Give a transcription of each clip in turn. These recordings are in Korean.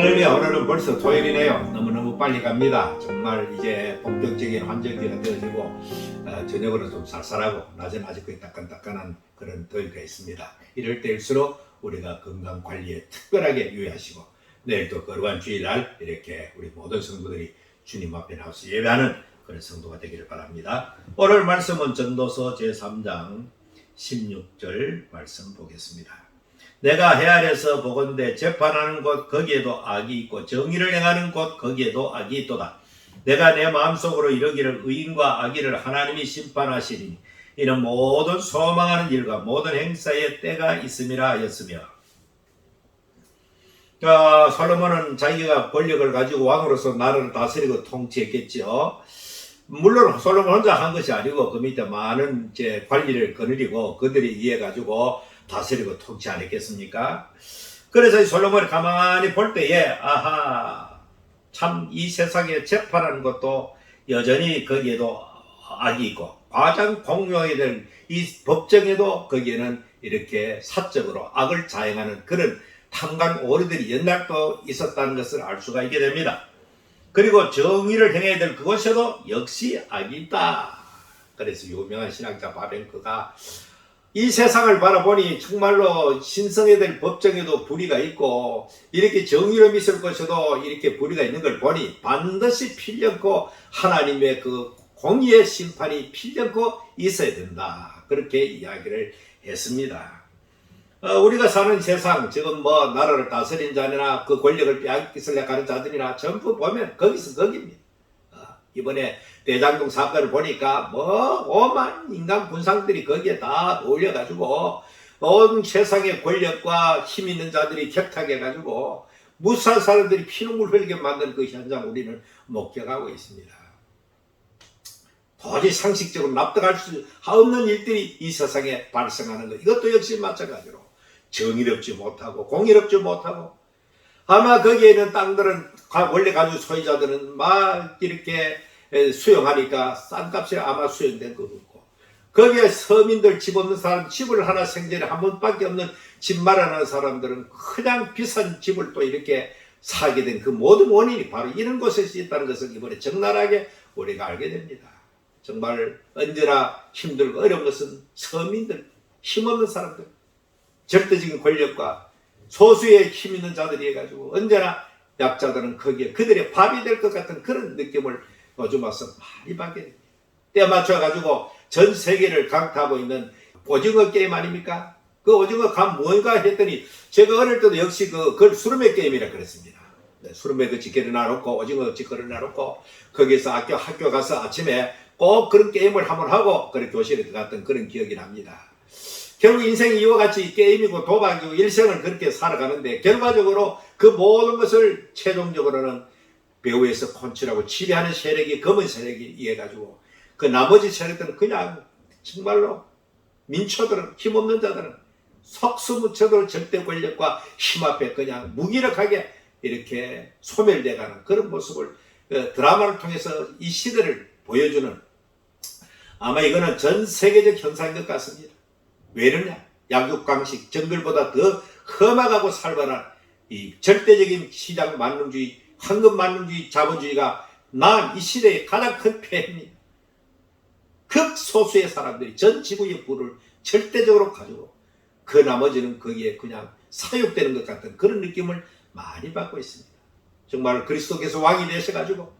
할렐루야 오늘은 벌써 토요일이네요. 너무너무 빨리 갑니다. 정말 이제 본격적인 환절기가 되어지고 어, 저녁으로 좀 쌀쌀하고 낮에는 아직 거의 따끈따끈한 그런 더위가 있습니다. 이럴 때일수록 우리가 건강 관리에 특별하게 유의하시고 내일 또 거룩한 주일날 이렇게 우리 모든 성도들이 주님 앞에 나와서 예배하는 그런 성도가 되기를 바랍니다. 오늘 말씀은 전도서 제3장 16절 말씀 보겠습니다 내가 헤아려서 보건대 재판하는 곳 거기에도 악이 있고 정의를 행하는 곳 거기에도 악이 있도다. 내가 내 마음속으로 이르기를 의인과 악의를 하나님이 심판하시리니 이는 모든 소망하는 일과 모든 행사에 때가 있음이라 하였으며 자, 솔로몬은 자기가 권력을 가지고 왕으로서 나라를 다스리고 통치했겠죠. 물론 솔로몬 혼자 한 것이 아니고 그 밑에 많은 이제 관리를 거느리고 그들이 이해 가지고 다스리고 통치 안 했겠습니까? 그래서 이 솔로몬이 가만히 볼 때에 아하 참 이 세상에 재판하는 것도 여전히 거기에도 악이 있고 가장 공유하게 될이 법정에도 거기에는 이렇게 사적으로 악을 자행하는 그런 탐관 오리들이 옛날도 있었다는 것을 알 수가 있게 됩니다. 그리고 정의를 행해야 될 그곳에도 역시 악이 있다. 그래서 유명한 신학자 바벤크가 이 세상을 바라보니 정말로 신성해야 될 법정에도 불의가 있고 이렇게 정의로 있을 것에도 이렇게 불의가 있는 걸 보니 반드시 필연코 하나님의 그 공의의 심판이 필연코 있어야 된다. 그렇게 이야기를 했습니다. 어, 우리가 사는 세상 지금 뭐 나라를 다스린 자나 그 권력을 빼앗기려고 하는 자들이나 전부 보면 거기서 거기입니다. 어, 이번에 대장동 사건을 보니까 뭐 오만 인간 군상들이 거기에 다 어울려가지고 온 세상의 권력과 힘 있는 자들이 격탁해가지고 무수한 사람들이 피눈물 흘리게 만든 그 현장 우리는 목격하고 있습니다. 도저히 상식적으로 납득할 수 없는 일들이 이 세상에 발생하는 것 이것도 역시 마찬가지로 정의롭지 못하고 공의롭지 못하고 아마 거기에 있는 땅들은 가- 원래 가지고 소유자들은 막 이렇게 에, 수용하니까 싼 값에 아마 수용된 것 같고 거기에 서민들 집 없는 사람 집을 하나 생전에 한 번밖에 없는 집 마련하는 사람들은 그냥 비싼 집을 또 이렇게 사게 된 그 모든 원인이 바로 이런 곳에서 있다는 것을 이번에 적나라하게 우리가 알게 됩니다. 정말 언제나 힘들고 어려운 것은 서민들, 힘없는 사람들, 절대적인 권력과 소수의 힘 있는 자들이 해가지고 언제나 약자들은 거기에 그들의 밥이 될 것 같은 그런 느낌을 와서 많이 받게 됩니다. 때 맞춰가지고 전 세계를 강타하고 있는 오징어 게임 아닙니까? 그 오징어 감 뭔가 했더니 제가 어릴 때도 역시 그, 그걸 수르메 게임이라 그랬습니다. 네, 수르메 그 지게를 놔놓고 오징어 지거를 놔놓고 거기서 학교, 학교 가서 아침에 꼭 그런 게임을 한번 하고 그런 교실에 들어갔던 그런 기억이 납니다. 결국 인생이 이와 같이 게임이고 도박이고 일생을 그렇게 살아가는데 결과적으로 그 모든 것을 최종적으로는 배후에서 컨트롤하고 지배하는 세력이 검은 세력이 이해가지고 그 나머지 세력들은 그냥 정말로 민초들은 힘없는 자들은 석수무처들 절대 권력과 힘 앞에 그냥 무기력하게 이렇게 소멸돼가는 그런 모습을 어, 드라마를 통해서 이 시대를 보여주는 아마 이거는 전 세계적 현상인 것 같습니다. 왜 이러냐? 양육강식, 정글보다 더 험악하고 살벌한 이 절대적인 시장 만능주의, 황금 만능주의, 자본주의가 난 이 시대의 가장 큰 폐해입니다. 극소수의 사람들이 전 지구의 부를 절대적으로 가지고 그 나머지는 거기에 그냥 사육되는 것 같은 그런 느낌을 많이 받고 있습니다. 정말 그리스도께서 왕이 되셔가지고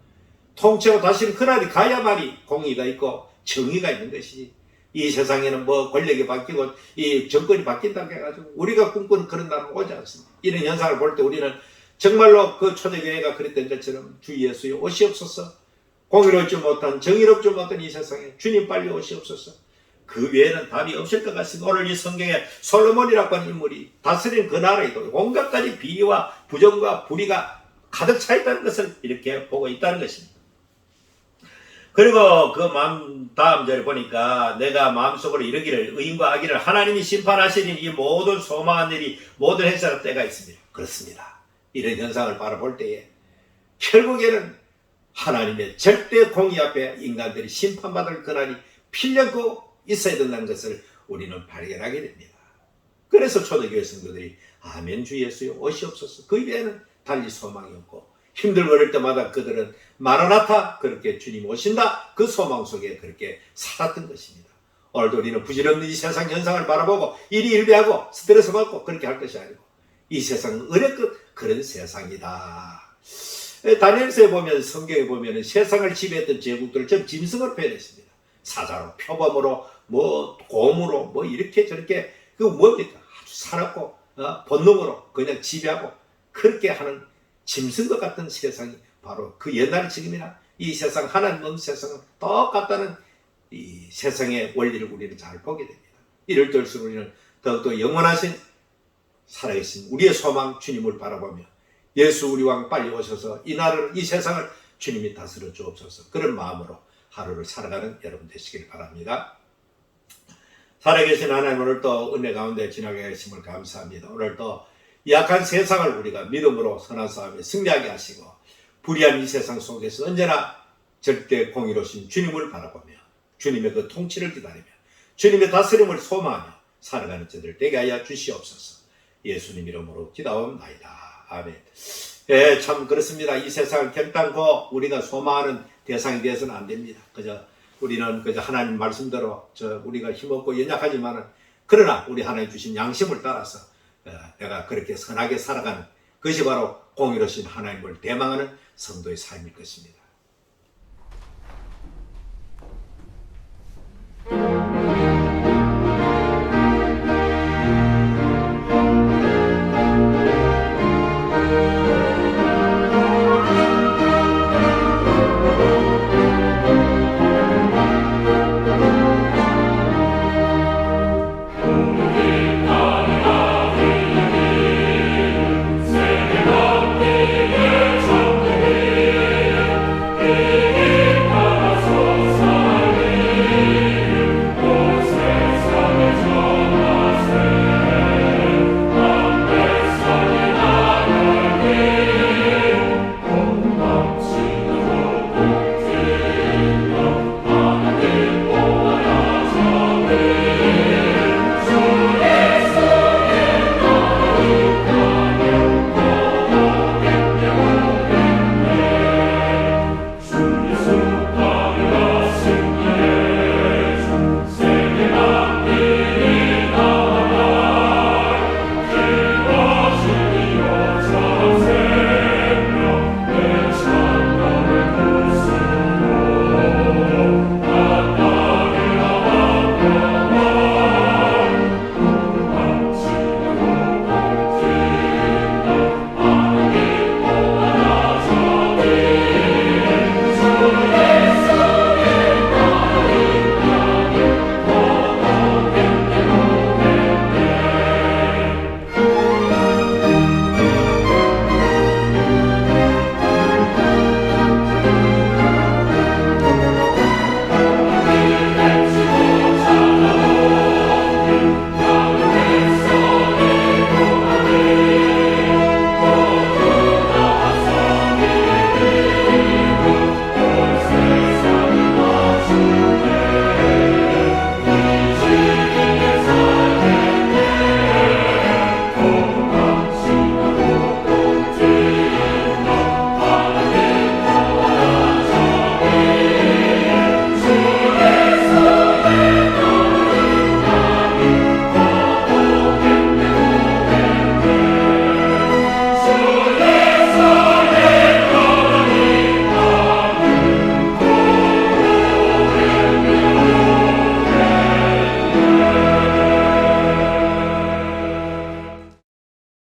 통째로 다시는 그날이 가야만이 공의가 있고 정의가 있는 것이지 이 세상에는 뭐 권력이 바뀌고 이 정권이 바뀐다고 해가지고 우리가 꿈꾸는 그런 날은 오지 않습니다. 이런 현상을 볼 때 우리는 정말로 그 초대교회가 그랬던 것처럼 주 예수의 오시옵소서 공의롭지 못한 정의롭지 못한 이 세상에 주님 빨리 오시옵소서 그 외에는 답이 없을 것 같습니다. 오늘 이 성경에 솔로몬이라고 하는 인물이 다스린 그 나라에도 온갖 가지 비리와 부정과 불의가 가득 차 있다는 것을 이렇게 보고 있다는 것입니다. 그리고 그 마음 다음 절에 보니까 내가 마음속으로 이르기를 의인과 악의를 하나님이 심판하시니 이 모든 소망한 일이 모든 행사가 때가 있습니다. 그렇습니다. 이런 현상을 바라볼 때에 결국에는 하나님의 절대 공의 앞에 인간들이 심판받을 그날이 필연코 있어야 된다는 것을 우리는 발견하게 됩니다. 그래서 초대교회 성도들이 아멘 주 예수여 오시옵소서 그 외에는 달리 소망이 없고 힘들고 그럴 때마다 그들은 마라나타 그렇게 주님 오신다 그 소망 속에 그렇게 살았던 것입니다. 오늘도 우리는 부질없는 이 세상 현상을 바라보고 일이 일비하고 스트레스 받고 그렇게 할 것이 아니고 이 세상은 은혜 끝 그런 세상이다. 에, 다니엘서에 보면 성경에 보면 세상을 지배했던 제국들을 전 짐승으로 표현했습니다. 사자로 표범으로 뭐 곰으로 뭐 이렇게 저렇게 그 뭡니까 아주 살았고 어, 본능으로 그냥 지배하고 그렇게 하는 짐승과 같은 세상이 바로 그 옛날 지금이나 이 세상 하나님 세상은 똑같다는 이 세상의 원리를 우리는 잘 보게 됩니다. 이럴 때일수록 우리는 더욱더 영원하신 살아계신 우리의 소망 주님을 바라보며 예수 우리 왕 빨리 오셔서 이 나라를 이 세상을 주님이 다스려 주옵소서 그런 마음으로 하루를 살아가는 여러분 되시길 바랍니다. 살아계신 하나님 오늘 또 은혜 가운데 지나게 하심을 감사합니다. 오늘 또 약한 세상을 우리가 믿음으로 선한 싸움에 승리하게 하시고 불의한 이 세상 속에서 언제나 절대 공의로신 주님을 바라보며 주님의 그 통치를 기다리며 주님의 다스림을 소망하며 살아가는 저들 되게 하여 주시옵소서. 예수님 이름으로 기도하옵나이다. 아멘. 예, 참 그렇습니다. 이 세상을 결단코 우리가 소망하는 대상이 되어서는 안 됩니다. 그저 우리는 그저 하나님 말씀대로 저 우리가 힘없고 연약하지만은 그러나 우리 하나님 주신 양심을 따라서 어, 내가 그렇게 선하게 살아가는 그것이 바로 공의로신 하나님을 대망하는 성도의 삶일 것입니다.